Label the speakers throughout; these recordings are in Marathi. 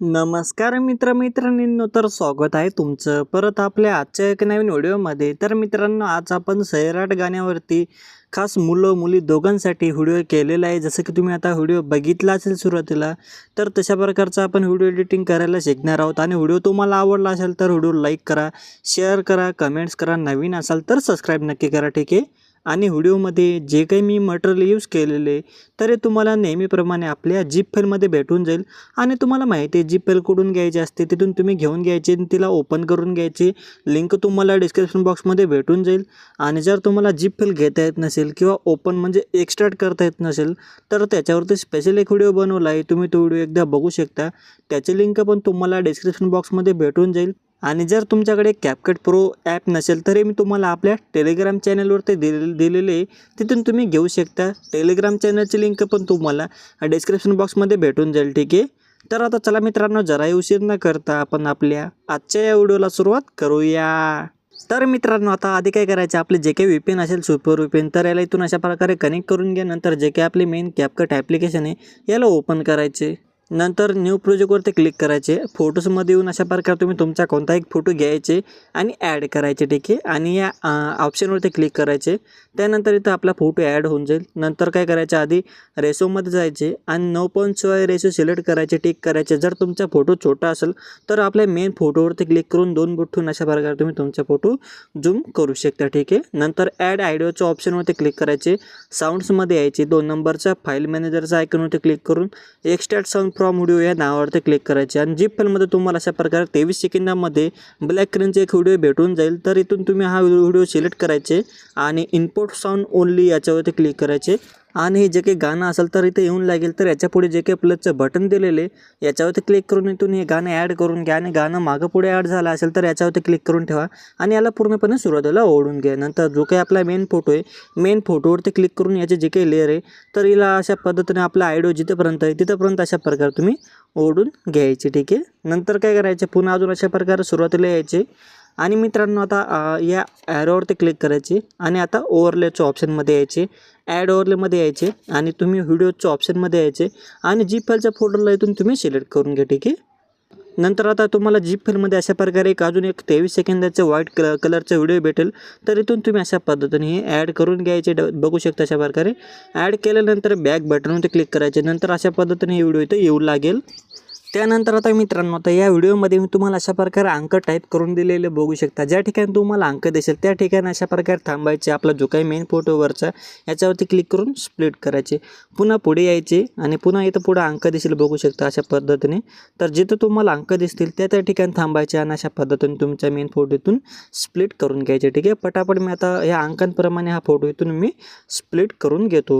Speaker 1: नमस्कार मित्र मित्रांनो तर स्वागत आहे तुमचं. परत आपल्या आजच्या एक नवीन व्हिडिओमध्ये. तर मित्रांनो आज आपण सैराट गाण्यावरती खास मुलं मुली दोघांसाठी व्हिडिओ केलेला आहे. जसं की तुम्ही आता व्हिडिओ बघितला असेल सुरुवातीला तर तशा प्रकारचा आपण व्हिडिओ एडिटिंग करायला शिकणार आहोत. आणि व्हिडिओ तुम्हाला आवडला असेल तर व्हिडिओ लाईक करा शेअर करा कमेंट्स करा. नवीन असाल तर सबस्क्राईब नक्की करा ठीक आहे? आणि व्हिडिओमध्ये जे काही मी मटेरियल यूज केलेले तर हे तुम्हाला नेहमीप्रमाणे आपल्या जीप फेलमध्ये भेटून जाईल. आणि तुम्हाला माहिती आहे जीप फेल कुठून घ्यायची असते तिथून तुम्ही घेऊन घ्यायची आणि तिला ओपन करून घ्यायची. लिंक तुम्हाला डिस्क्रिप्शन बॉक्समध्ये भेटून जाईल. आणि जर तुम्हाला जीप फेल घेता येत नसेल किंवा ओपन म्हणजे एक्स्ट्राट करता येत नसेल तर त्याच्यावरती स्पेशल एक व्हिडिओ बनवला आहे. तुम्ही तो व्हिडिओ एकदा बघू शकता. त्याची लिंक पण तुम्हाला डिस्क्रिप्शन बॉक्समध्ये भेटून जाईल. आणि जर तुमच्याकडे कॅपकट प्रो ॲप नसेल तरी मी तुम्हाला आपल्या टेलिग्राम चॅनलवरती दिले दिलेले आहे. तिथून तुम्ही घेऊ शकता. टेलिग्राम चॅनलची लिंक पण तुम्हाला डिस्क्रिप्शन बॉक्समध्ये भेटून जाईल ठीक आहे? तर आता चला मित्रांनो जराही उशीर न करता आपण आपल्या आजच्या या व्हिडिओला सुरुवात करूया. तर मित्रांनो आता आधी काय करायचं? आपले जे काही विपिन असेल सुपर विपिन तर याला इथून अशा प्रकारे कनेक्ट करून घ्या. नंतर जे काही आपले मेन कॅपकट ॲप्लिकेशन आहे याला ओपन करायचे. नंतर न्यू प्रोजेक्टवरती क्लिक करायचे. फोटोजमध्ये येऊन अशा प्रकारे तुम्ही तुमचा कोणता एक फोटो घ्यायचे आणि ॲड करायचे ठीक आहे? आणि या ऑप्शनवरती क्लिक करायचे. त्यानंतर इथं आपला फोटो ॲड होऊन जाईल. नंतर काय करायचं? आधी रेसोमध्ये जायचे आणि नऊ पॉईंट सोय रेसो सिलेक्ट करायचे टिक करायचे. जर तुमचा फोटो छोटा असेल तर आपल्या मेन फोटोवरती क्लिक करून दोन बोट अशा प्रकारे तुम्ही तुमचा फोटो झूम करू शकता ठीक आहे? नंतर ॲड आयडिओच्या ऑप्शनवरती क्लिक करायचे. साऊंड्समध्ये यायचे. दोन नंबरचा फाईल मॅनेजरचा आयकनवरती क्लिक करून. एक्स्ट्रा साऊंड फ्रॉम व्हिडिओ या नावावरती क्लिक करायचे. आणि जी फाईलमध्ये तुम्हाला अशा प्रकारे तेवीस सेकंदामध्ये ब्लॅक स्क्रीनचे एक व्हिडिओ भेटून जाईल. तर इथून तुम्ही हा व्हिडिओ सिलेक्ट करायचे आणि इनपुट साऊंड ओनली याच्यावरती क्लिक करायचे. आणि हे जे काही गाणं असेल तर इथे येऊन लागेल तर याच्यापुढे जे काही प्लसचं बटन दिलेले याच्यावरती क्लिक करून इथून हे गाणं ॲड करून घ्या आणि गाणं मागं पुढे ॲड झालं असेल तर याच्यावरती क्लिक करून ठेवा आणि याला पूर्णपणे सुरुवातीला ओढून घ्या. नंतर जो काही आपला मेन फोटो आहे मेन फोटोवरती क्लिक करून याचे जे काही लेअर आहे तर हिला अशा पद्धतीने आपला आयडिओ जिथेपर्यंत आहे तिथंपर्यंत अशा प्रकारे तुम्ही ओढून घ्यायचे ठीक आहे? नंतर काय करायचे? पुन्हा अजून अशा प्रकारे सुरुवातीला यायचे. आणि मित्रांनो आता या ॲरोवरती क्लिक करायचे आणि आता ओव्हरलेच्या ऑप्शनमध्ये यायचे. ॲड ओव्हरलेमध्ये यायचे आणि तुम्ही व्हिडिओच्या ऑप्शनमध्ये यायचे आणि जी फाईलच्या फोल्डरला इथून तुम्ही सिलेक्ट करून घ्या ठीक आहे? नंतर आता तुम्हाला जीप फाईलमध्ये अशा प्रकारे एक अजून एक तेवीस सेकंदाचं व्हाईट कल कलरचा व्हिडिओ भेटेल. तर इथून तुम्ही अशा पद्धतीने हे ॲड करून घ्यायचे. ड बघू शकता अशा प्रकारे. ॲड केल्यानंतर बॅक बटनवरती क्लिक करायचे. नंतर अशा पद्धतीने हे व्हिडिओ इथं येऊ लागेल. त्यानंतर आता मित्रांनो आता या व्हिडिओमध्ये मी तुम्हाला अशा प्रकारे अंक टाईप करून दिलेले बघू शकता. ज्या ठिकाणी तुम्हाला अंक दिसेल त्या ठिकाणी अशा प्रकारे थांबायचे. आपला जो काही मेन फोटोवरचा याच्यावरती क्लिक करून स्प्लिट करायचे. पुन्हा पुढे यायचे आणि पुन्हा इथं पुढं अंक दिसेल बघू शकता अशा पद्धतीने. तर जिथं तुम्हाला अंक दिसतील त्या त्या ठिकाणी थांबायचे आणि अशा पद्धतीने तुमच्या मेन फोटोतून स्प्लिट करून घ्यायचे. ठीक आहे? पटापट मी आता या अंकांप्रमाणे हा फोटो इथून मी स्प्लिट करून घेतो.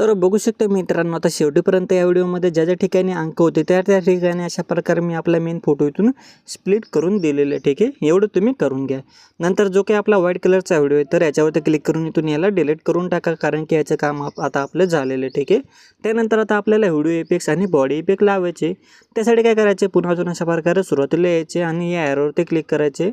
Speaker 1: तर बघू शकता मित्रांनो आता शेवटीपर्यंत या व्हिडिओमध्ये ज्या ज्या ठिकाणी अंक होते त्या त्या ठिकाणी अशा प्रकारे मी आपला मेन फोटो इथून स्प्लिट करून दिलेले आहे, ठीक आहे? एवढं तुम्ही करून घ्या. नंतर जो काही आपला व्हाईट कलरचा व्हिडिओ आहे तर याच्यावरती क्लिक करून इथून याला डिलीट करून टाका कारण की याचं काम आप- आता आपलं झालेलं आहे ठीक आहे? त्यानंतर आता आपल्याला व्हिडिओ इफेक्ट्स आणि बॉडी इफेक्ट लावायचे त्यासाठी काय करायचे? पुन्हा अजून अशा प्रकारे सुरुवातीला यायचे आणि या ॲरोवरती क्लिक करायचे.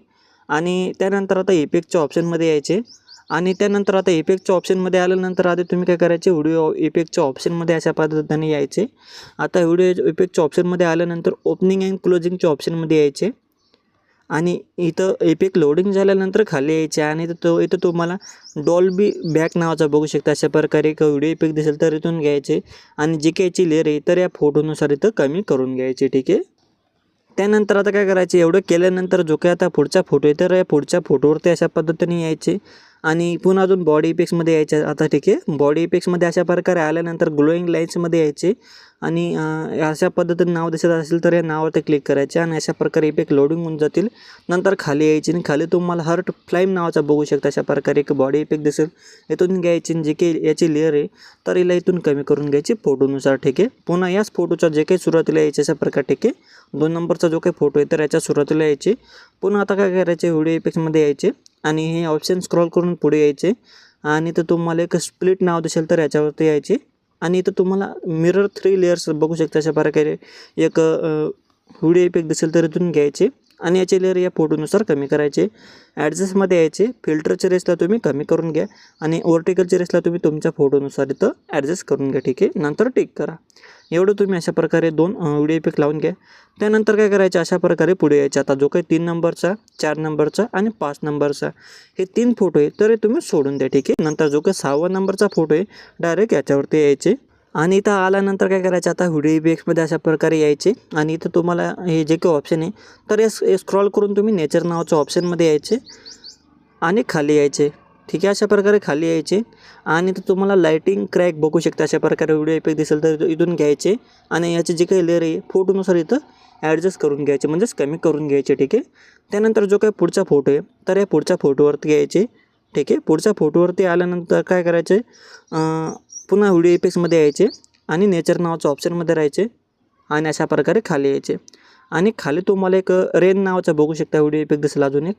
Speaker 1: आणि त्यानंतर आता इफेक्टच्या ऑप्शनमध्ये यायचे. आणि त्यानंतर आता इफेक्टच्या ऑप्शनमध्ये आल्यानंतर आता तुम्ही काय करायचे व्हिडिओ इफेक्टच्या ऑप्शनमध्ये अशा पद्धतीने यायचे. आता व्हिडिओ इफेक्टच्या ऑप्शनमध्ये आल्यानंतर ओपनिंग अँड क्लोजिंगच्या ऑप्शनमध्ये यायचे. आणि इथं इफेक्ट लोडिंग झाल्यानंतर खाली यायचे आणि तो इथं तुम्हाला डॉल्बी बॅक नावाचा बघू शकता. अशा प्रकारे एक व्हिडिओ इफेक्ट दिसेल तर इथून घ्यायचे. आणि जी काही लेअर आहे तर या फोटोनुसार इथं कमी करून घ्यायचे ठीक आहे? त्यानंतर आता काय करायचे एवढं केल्यानंतर जो काय आता पुढचा फोटो आहे तर या पुढच्या फोटोवरती अशा पद्धतीने यायचे. आणि पुन्हा अजून बॉडी इफेक्ट्समध्ये यायचे. आता ठीक आहे. बॉडी इफेक्ट्समध्ये अशा प्रकारे आल्यानंतर ग्लोईंग लाईन्समध्ये यायचे. आणि अशा पद्धतीने नाव दिसत असेल तर या नावावरती क्लिक करायचे आणि अशा प्रकारे इफेक्ट लोडिंग होऊन जातील. नंतर खाली यायची आणि खाली तुम्हाला हर्ट फ्लाईम नावाचा बघू शकता. अशा प्रकारे एक बॉडी इफेक्ट दिसेल. इथून घ्यायची आणि जे काही याची लेअर आहे तर हिला इथून कमी करून घ्यायची फोटोनुसार ठीक आहे? पुन्हा याच फोटोचा जे काही सुरुवातीला यायचे अशा प्रकारे ठीक आहे? दोन नंबरचा जो काही फोटो आहे तर याच्या सुरुवातीला यायचे. पुन्हा आता काय करायचे? व्हिडिओ इफेक्ट्समध्ये यायचे आणि हे ऑप्शन स्क्रॉल करून पुढे यायचे. आणि तर तुम्हाला एक स्प्लिट नाव दिसेल तर याच्यावरती यायचे. आणि इथं तुम्हाला मिरर थ्री लेयर्स बघू शकता अशा प्रकारे. एक व्हिडिओ इफेक्ट दिसेल तर इथून घ्यायचे. आणि याचे लेअर या फोटोनुसार कमी करायचे. ॲडजस्टमध्ये यायचे. फिल्टरच्या रेसला तुम्ही कमी करून घ्या. आणि वर्टिकलच्या रेसला तुम्ही तुमच्या फोटोनुसार इथं ॲडजस्ट करून घ्या. ठीक आहे? नंतर टिक करा. एवढं तुम्ही अशा प्रकारे दोन व्हिडिओ इफेक्ट लावून घ्या. त्यानंतर काय करायचं? अशा प्रकारे पुढे यायचे. आता जो काही तीन नंबरचा चार नंबरचा आणि पाच नंबरचा हे तीन फोटो आहे तर हे तुम्ही सोडून द्या. ठीक आहे? नंतर जो काही सहावा नंबरचा फोटो आहे डायरेक्ट याच्यावरती यायचे. आणि इथं आल्यानंतर काय करायचं? आता व्हिडिओ इफेक्ट्समध्ये अशा प्रकारे यायचे. आणि इथं तुम्हाला हे जे काही ऑप्शन आहे तर हे स्क्रॉल करून तुम्ही नेचर नावाच्या ऑप्शनमध्ये यायचे आणि खाली यायचे. ठीक आहे? अशा प्रकारे खाली यायचे. आणि तर तुम्हाला लाईटिंग क्रॅक बघू शकता. अशा प्रकारे व्हिडिओ इफेक्ट दिसेल तर इथून घ्यायचे. आणि याचे जे काही लेअर आहे फोटोनुसार इथं ॲडजस्ट करून घ्यायचे. म्हणजेच कमी करून घ्यायचे. ठीक आहे? त्यानंतर जो काही पुढचा फोटो आहे तर या पुढच्या फोटोवरती यायचे. ठीक आहे? पुढच्या फोटोवरती आल्यानंतर काय करायचे? पुन्हा व्हिडिओ इफेक्ट्समध्ये यायचे आणि नेचर नावाचं ऑप्शनमध्ये राहायचे आणि अशा प्रकारे खाली यायचे. आणि खाली तुम्हाला एक रेन नावाचा बघू शकता व्हिडिओ इफेक्ट दिसेल अजून एक.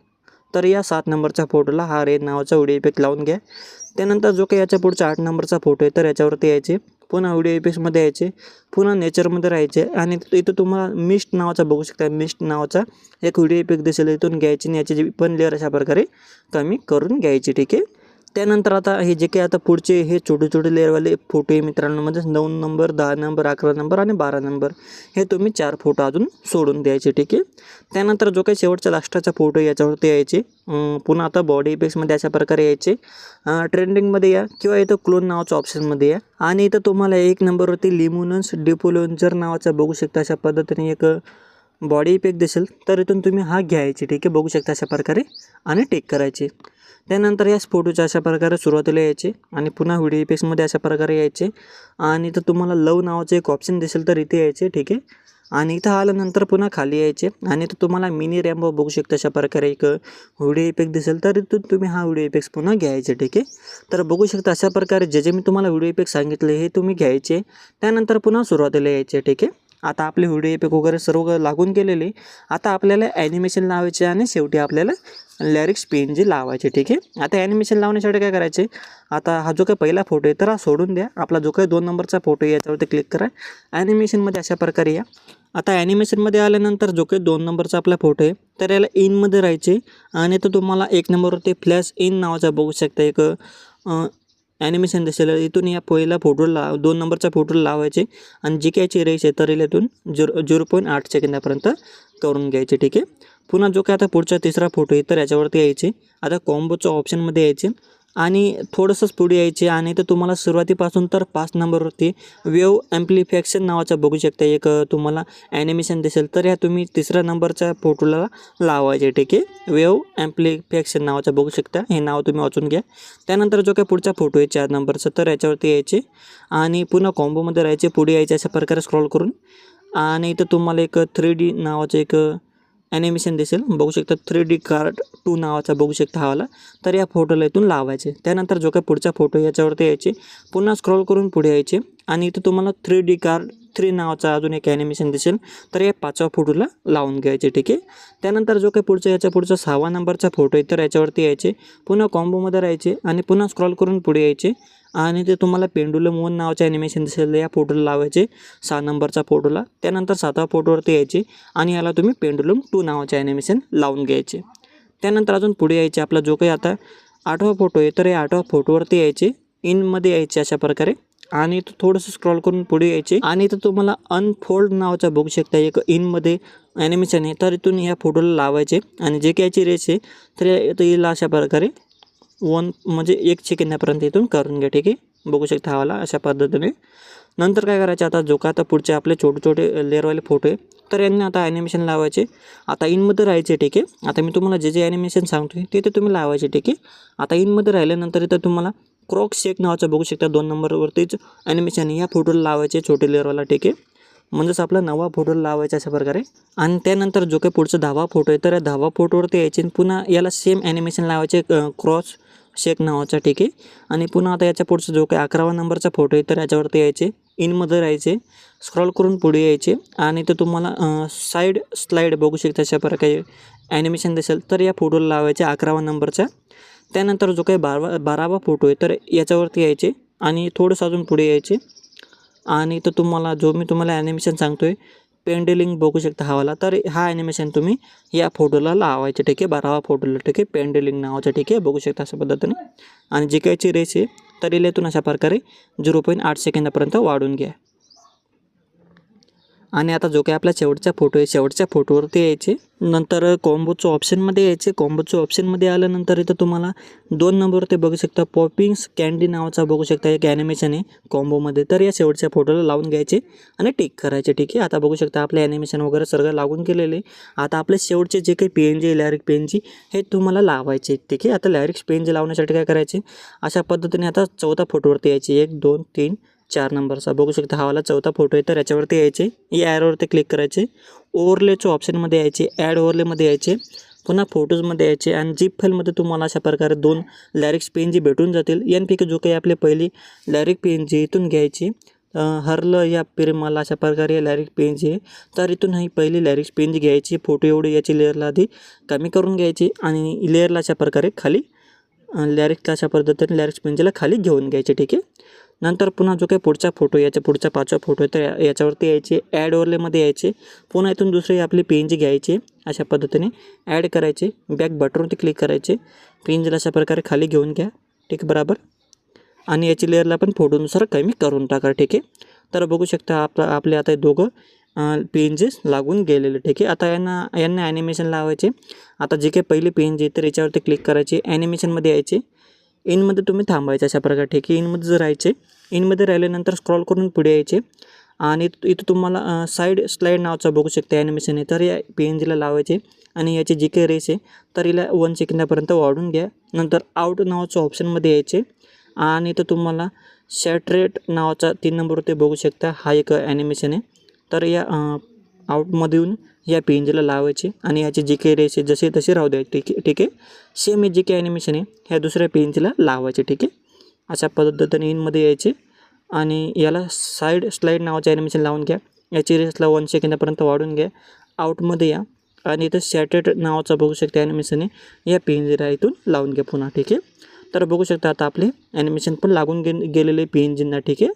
Speaker 1: तर या सात नंबरच्या फोटोला हा रेन नावाचा व्हिडिओ इफेक्ट लावून घ्या. त्यानंतर जो काही याच्या पुढचा आठ नंबरचा फोटो आहे तर याच्यावरती यायचे. पुन्हा व्हिडिओ इफेक्ट्समध्ये यायचे. पुन्हा नेचरमध्ये राहायचे. आणि इथं तुम्हाला मिस्ट नावाचा बघू शकता. मिस्ट नावाचा एक व्हिडिओ इफेक्ट दिसेल इथून घ्यायची आणि याची जी पण लेअर अशा प्रकारे कमी करून घ्यायची ठीक आहे? त्यानंतर आता हे जे काही आता पुढचे हे छोटे छोटे लेअरवाले फोटो आहे मित्रांनो म्हणजे नऊ नंबर दहा नंबर अकरा नंबर आणि बारा नंबर हे तुम्ही चार फोटो अजून सोडून द्यायचे ठीक आहे? त्यानंतर जो काही शेवटचा लास्टाचा फोटो आहे याच्यावरती यायचे. पुन्हा आता बॉडी इफेक्ट्समध्ये अशा प्रकारे यायचे. ट्रेंडिंगमध्ये या किंवा इथं क्लोन नावाच्या ऑप्शनमध्ये या. आणि इथं तुम्हाला एक नंबरवरती लिमोनन्स डिपोलोन्जर नावाचा बघू शकता अशा पद्धतीने एक बॉडी इफेक्ट दिसेल तर इथून तुम्ही हा घ्यायचे ठीक आहे? बघू शकता अशा प्रकारे आणि टेक करायचे. त्यानंतर या फोटोच्या अशा प्रकारे सुरुवातीला यायचे आणि पुन्हा व्हिडिओ इफेक्ट्समध्ये अशा प्रकारे यायचे. आणि इथं तुम्हाला लव नावाचं एक ऑप्शन दिसेल तर इथे यायचे ठीक आहे? आणि इथं आल्यानंतर पुन्हा खाली यायचे. आणि इथं तुम्हाला मिनी रॅम्बो बघू शकता अशा प्रकारे एक व्हिडिओ इफेक्ट दिसेल तर इथून तुम्ही हा व्हिडिओ इफेक्ट्स पुन्हा घ्यायचे ठीक आहे? तर बघू शकता अशा प्रकारे जे जे मी तुम्हाला व्हिडिओ इफेक्ट सांगितले हे तुम्ही घ्यायचे. त्यानंतर पुन्हा सुरुवातीला यायचे ठीक आहे? आता आपले व्हिडिओ इफेक्ट वगैरे सर्व लागून गेलेले. आता आपल्याला ॲनिमेशन लावायचे आणि शेवटी आपल्याला लॅरिक्स पेन जे लावायचे ठीक आहे? आता ॲनिमेशन लावण्यासाठी काय करायचे? आता हा जो काही पहिला फोटो आहे तर हा सोडून द्या. आपला जो काही दोन नंबरचा फोटो आहे याच्यावरती क्लिक करा. ॲनिमेशनमध्ये अशा प्रकारे या. आता ॲनिमेशनमध्ये आल्यानंतर जो काही दोन नंबरचा आपला फोटो आहे तर याला इनमध्ये राहायचे. आणि तो तुम्हाला एक नंबरवरती फ्लॅश इन नावाचा बघू शकता. एक ॲनिमेशन दिसेल. इथून या पहिला फोटोला दोन नंबरचा फोटो लावायचे आणि जी काय याची आहे तर इथून झिरो झिरो पॉईंट आठ सेकंदापर्यंत करून घ्यायचे ठीक आहे? पुन्हा जो काय आता पुढचा तिसरा फोटो आहे तर याच्यावरती यायचे. आता कॉम्बोच्या ऑप्शनमध्ये यायचे. आणि थोडंसंच पुढे यायचे आणि तर तुम्हाला सुरुवातीपासून तर पाच नंबरवरती वेव ॲम्प्लिफॅक्शन नावाचा बघू शकता. एक तुम्हाला ॲनिमेशन दिसेल. तर ह्या तुम्ही तिसऱ्या नंबरच्या फोटोला लावायचे ठीक आहे? वेव ॲम्प्लिफॅक्शन नावाचा बघू शकता. हे नाव तुम्ही वाचून घ्या. त्यानंतर जो काही पुढचा फोटो आहे चार नंबरचा तर याच्यावरती यायचे. आणि पुन्हा कॉम्बोमध्ये राहायचे पुढे यायचे अशा प्रकारे स्क्रॉल करून. आणि इथं तुम्हाला एक थ्री डी नावाचं एक ॲनिमेशन दिसेल. बघू शकता थ्री डी कार्ड टू नावाचा बघू शकता हवाला तर या फोटोला इथून लावायचे. त्यानंतर जो काही पुढचा फोटो याच्यावरती यायचे. पुन्हा स्क्रॉल करून पुढे यायचे. आणि इथं तुम्हाला थ्री डी कार्ड थ्री नावाचा अजून एक ॲनिमेशन दिसेल. तर या पाचव्या फोटोला लावून घ्यायचे ठीक आहे? त्यानंतर जो काही पुढचा याच्या पुढचा सहावा नंबरचा फोटो आहे तर याच्यावरती यायचे. पुन्हा कॉम्बोमध्ये राहायचे. आणि पुन्हा स्क्रॉल करून पुढे यायचे. आणि ते तुम्हाला पेंडुलम वन नावाचे ॲनिमेशन दिसेल. या फोटोला लावायचे. सहा नंबरचा फोटोला त्यानंतर सातव्या फोटोवरती यायचे आणि याला तुम्ही पेंडुलम टू नावाचे ॲनिमेशन लावून घ्यायचे. त्यानंतर अजून पुढे यायचे आपला जो काही आता आठवा फोटो आहे तर या आठवा फोटोवरती यायचे. इनमध्ये यायचे अशा प्रकारे. आणि इथं थोडंसं स्क्रॉल करून पुढे यायचे. आणि इथं तुम्हाला अनफोल्ड नावाचा बघू शकता. एक इनमध्ये ॲनिमेशन आहे. तर इथून ह्या फोटोला लावायचे. आणि जे काही याची रेस आहे तर इथं येईल अशा प्रकारे. वन म्हणजे एक सेकंदापर्यंत इथून करून घ्या ठीक आहे? बघू शकता हवाला अशा पद्धतीने. नंतर काय करायचं आता जो का आता पुढचे आपले छोटे छोटे लेअरवाले फोटो आहे तर यांनी आता ॲनिमेशन लावायचे. आता इनमध्ये राहायचे ठीक आहे? आता मी तुम्हाला जे जे ॲनिमेशन सांगतो ते ते तुम्ही लावायचे ठीक आहे? आता इनमध्ये राहिल्यानंतर इथं तुम्हाला क्रॉक शेक नावाचं बघू शकता दोन नंबरवरतीच ॲनिमेशन या फोटोला लावायचे छोटे लेअरवाला ठीक आहे? म्हणजेच आपला नवा फोटो लावायचा अशा प्रकारे. आणि त्यानंतर जो काही पुढचा दहावा फोटो आहे तर या दहावा फोटोवरती यायचे आणि पुन्हा याला सेम ॲनिमेशन लावायचे क्रॉस शेख नावाचा ठीक. आहे आणि पुन्हा आता याच्या पुढचा जो काही अकरावा नंबरचा फोटो आहे तर याच्यावरती यायचे इनमध्ये राहायचे स्क्रॉल करून पुढे यायचे. आणि ते तुम्हाला साईड स्लाईड बघू शकता अशा प्रकारे ॲनिमेशन दिसेल. तर या फोटोला लावायचे अकरावा नंबरचा. त्यानंतर जो काही बारावा बारावा फोटो आहे तर याच्यावरती यायचे. आणि थोडंसं अजून पुढे यायचे. आणि तो तुम्हाला जो मी तुम्हाला ॲनिमेशन सांगतो आहे पेंडलिंग बघू शकता हवाला. तर हा ॲनिमेशन तुम्ही या फोटोला लावायचे ठीक आहे बारावा फोटोला ठीक आहे पेंडलिंग नावाचं ठीक आहे बघू शकता अशा पद्धतीने. आणि जी कायची रेस आहे तर इलेतून अशा प्रकारे झिरो पॉईंट आठ सेकंदापर्यंत वाढून घ्या. आणि आता जो काही आपला शेवटचा फोटो आहे शेवटच्या फोटोवरती यायचे. नंतर कॉम्बोचं ऑप्शनमध्ये यायचे. कॉम्बोचं ऑप्शनमध्ये आल्यानंतर इथं तुम्हाला दोन नंबरवरती बघू शकता. पॉपिंग्स कॅन्डी नावाचा बघू शकता. एक ॲनिमेशन आहे कॉम्बोमध्ये तर या शेवटच्या फोटोला लावून घ्यायचे आणि टिक करायचे. ठीक आहे? आता बघू शकता आपले ॲनिमेशन वगैरे सगळं लागून केलेले आता आपले शेवटचे जे काही पेन जे लॅरिक पेनजी हे तुम्हाला लावायचे. ठीक आहे? आता लॅरिक्स पेन जे लावण्यासाठी काय करायचे? अशा पद्धतीने आता चौथा फोटोवरती यायचे. एक दोन तीन चार नंबरचा. बघू शकता हा वाला चौथा फोटो आहे तर याच्यावरती यायचे. या ॲरोवरती क्लिक करायचे. ओव्हरलेच्या ऑप्शनमध्ये यायचे ॲड ओव्हरलेमध्ये यायचे. पुन्हा फोटोजमध्ये यायचे आणि जीप फाईलमध्ये तुम्हाला अशा प्रकारे दोन लॅरिक्स पेन जी भेटून जातील. यांपैकी जो काही आपली पहिली लॅरिक पेन जी इथून घ्यायची. अं, हरलं या पिरमाला अशा प्रकारे लॅरिक पेन जी आहे. तर इथून ही पहिली लॅरिक्स पेन जी घ्यायची. फोटो एवढी याची लेअरला आधी कमी करून घ्यायची आणि लेअरला अशा प्रकारे खाली लॅरिक्सला अशा पद्धतीने लॅरिक्स पेनजीला खाली घेऊन घ्यायचे ठीक आहे? नंतर पुन्हा जो काही पुढचा फोटो याच्या पुढचा पाचवा फोटो आहे तर या- याच्यावरती यायचे ॲड ओरलेमध्ये यायचे. पुन्हा इथून दुसरी आपली पेनजी घ्यायची अशा पद्धतीने ॲड करायचे. बॅक बटनवरती क्लिक करायचे. पेन्सिल अशा प्रकारे खाली घेऊन घ्या. ठीक बरोबर? बराबर आणि याची लेअरला पण फोटोनुसार कमी करून टाका ठीक आहे? तर बघू शकता आपलं आपले आता हे दोघं पेंजेस लागून गेलेले ठीक आहे? आता यांना यांना ॲनिमेशन लावायचे. आता जे काही पहिली पेन आहे तर याच्यावरती क्लिक करायचे. ॲनिमेशनमध्ये यायचे. इनमध्ये तुम्ही थांबायचं अशा प्रकारे ठीक आहे इनमध्ये जर राहायचे इनमध्ये राहिल्यानंतर स्क्रॉल करून पुढे यायचे. आणि इथं तुम्हाला साईड स्लाईड नावचा बघू शकता ॲनिमेशन आहे. तर या पी एन जीला लावायचे. आणि याची जी काही रेस आहे तर हिला वन सेकंदापर्यंत वाढून घ्या. नंतर आउट नावाचं ऑप्शनमध्ये यायचे. आणि इथं तुम्हाला शॅटरेट नावाचा तीन नंबरवरती बघू शकता. हा एक ॲनिमेशन आहे. तर या आउटमध्ये येऊन या पेंजला लावायचे आणि याची जी काही रेस आहे जसे तसे राहू द्यायचे. ठीक आहे ठीक आहे? सेम हे जे काही ॲनिमेशन आहे. ह्या दुसऱ्या पेंजला लावायचे ठीक आहे? अशा पद्धतीने इनमध्ये यायचे. आणि याला साईड स्लाईड नावाचे ॲनिमेशन लावून घ्या. याची रेसला वन सेकंदापर्यंत वाढून घ्या. आउटमध्ये या. आणि इथं शॅटेड नावाचा बघू शकता ॲनिमेशन आहे. या पेंजिरा इथून लावून घ्या पुन्हा ठीक आहे? तर बघू शकता आता आपले ॲनिमेशन पण लागून गे गेलेले पी एन ठीक आहे?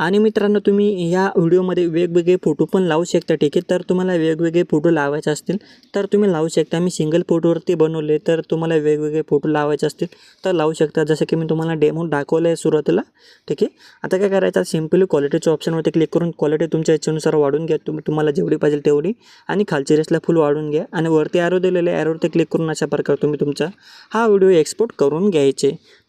Speaker 1: आणि मित्रांनो तुम्ही या व्हिडिओमध्ये वेगवेगळे फोटो पण लावू शकता ठीक आहे? तर तुम्हाला वेगवेगळे फोटो लावायचे असतील तर तुम्ही लावू शकता. मी सिंगल फोटोवरती बनवले तर तुम्हाला वेगवेगळे फोटो लावायचे असतील तर लावू शकता. जसं की मी तुम्हाला डेमो दाखवलं आहे सुरुवातीला ठीक आहे? आता काय करायचं सिम्पली क्वालिटीच्या ऑप्शनवरती क्लिक करून क्वालिटी तुमच्या इच्छेनुसार वाढून घ्या. तुम्ही तुम्हाला जेवढी पाहिजे तेवढी. आणि खालची रेसला फुल वाढून घ्या. आणि वरती ॲरो दिलेले ॲरोवरती क्लिक करून अशा प्रकारे तुम्ही तुमचा हा व्हिडिओ एक्सपोर्ट करून घ्यायचे.